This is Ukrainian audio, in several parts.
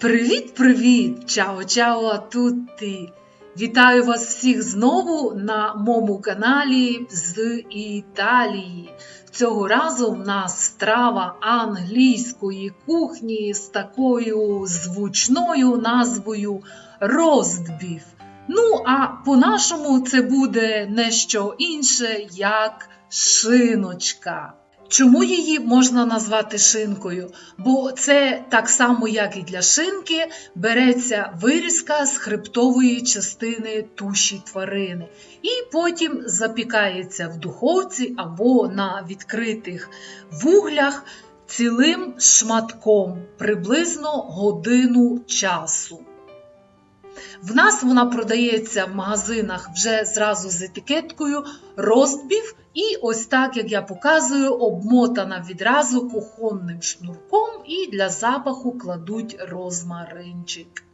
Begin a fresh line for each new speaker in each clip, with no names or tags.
Привіт-привіт! Чао-чао тутті! Вітаю вас всіх знову на моєму каналі з Італії. Цього разу в нас страва англійської кухні з такою звучною назвою ростбіф. Ну, а по-нашому це буде не що інше, як шиночка. Чому її можна назвати шинкою? Бо це так само, як і для шинки, береться вирізка з хребтової частини туші тварини, і потім запікається в духовці або на відкритих вуглях цілим шматком приблизно годину часу. В нас вона продається в магазинах вже зразу з етикеткою розбів, і ось так, як я показую, обмотана відразу кухонним шнурком і для запаху кладуть розмаринчик.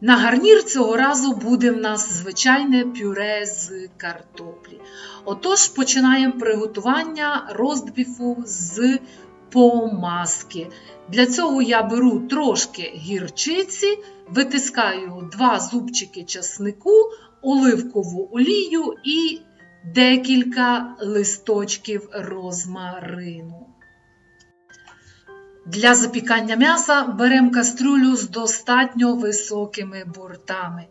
На гарнір цього разу буде в нас звичайне пюре з картоплі. Отож, починаємо приготування роздбіфу з помазки. Для цього я беру трошки гірчиці, витискаю два зубчики часнику, оливкову олію і декілька листочків розмарину. Для запікання м'яса беремо кастрюлю з достатньо високими бортами.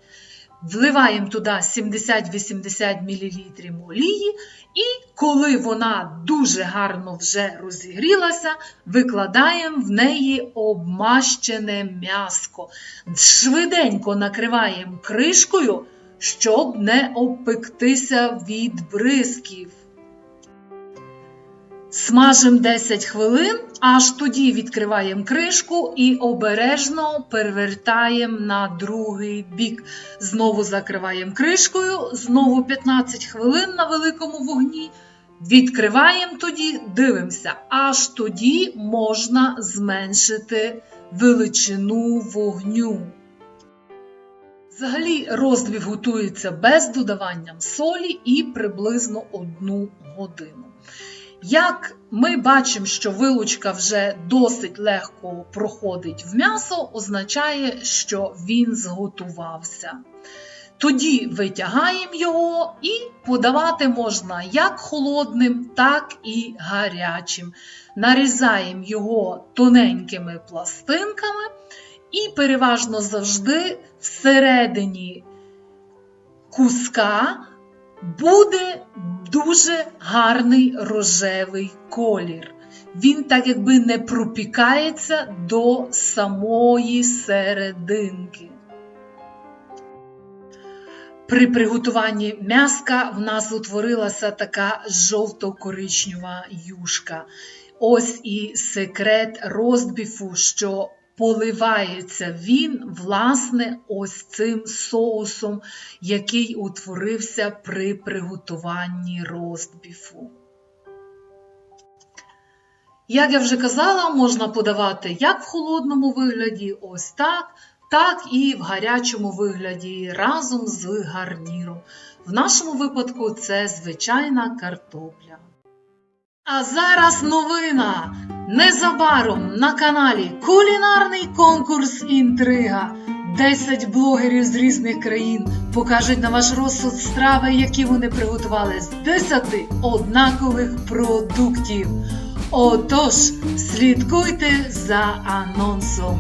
Вливаємо туди 70-80 мл олії, і коли вона дуже гарно вже розігрілася, викладаємо в неї обмащене м'яско. Швиденько накриваємо кришкою, щоб не обпектися від бризків. Смажимо 10 хвилин, аж тоді відкриваємо кришку і обережно перевертаємо на другий бік. Знову закриваємо кришкою, знову 15 хвилин на великому вогні. Відкриваємо тоді, дивимося, аж тоді можна зменшити величину вогню. Взагалі, роздвів готується без додавання солі і приблизно 1 годину. Як ми бачимо, що вилучка вже досить легко проходить в м'ясо, означає, що він зготувався. Тоді витягаємо його і подавати можна як холодним, так і гарячим. Нарізаємо його тоненькими пластинками і переважно завжди всередині куска буде дуже гарний рожевий колір. Він так якби не пропікається до самої серединки. При приготуванні м'яска в нас утворилася така жовто-коричнева юшка. Ось і секрет розбіфу, що поливається він, власне, ось цим соусом, який утворився при приготуванні розбіфу. Як я вже казала, можна подавати як в холодному вигляді, ось так, так і в гарячому вигляді разом з гарніром. В нашому випадку це звичайна картопля. А зараз новина! Незабаром на каналі Кулінарний конкурс Інтрига. 10 блогерів з різних країн покажуть на ваш розсуд страви, які вони приготували з 10 однакових продуктів. Отож, слідкуйте за анонсом.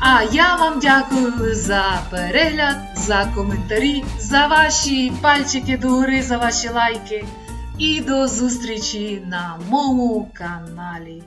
А я вам дякую за перегляд, за коментарі, за ваші пальчики догори, за ваші лайки. І до зустрічі на моєму каналі.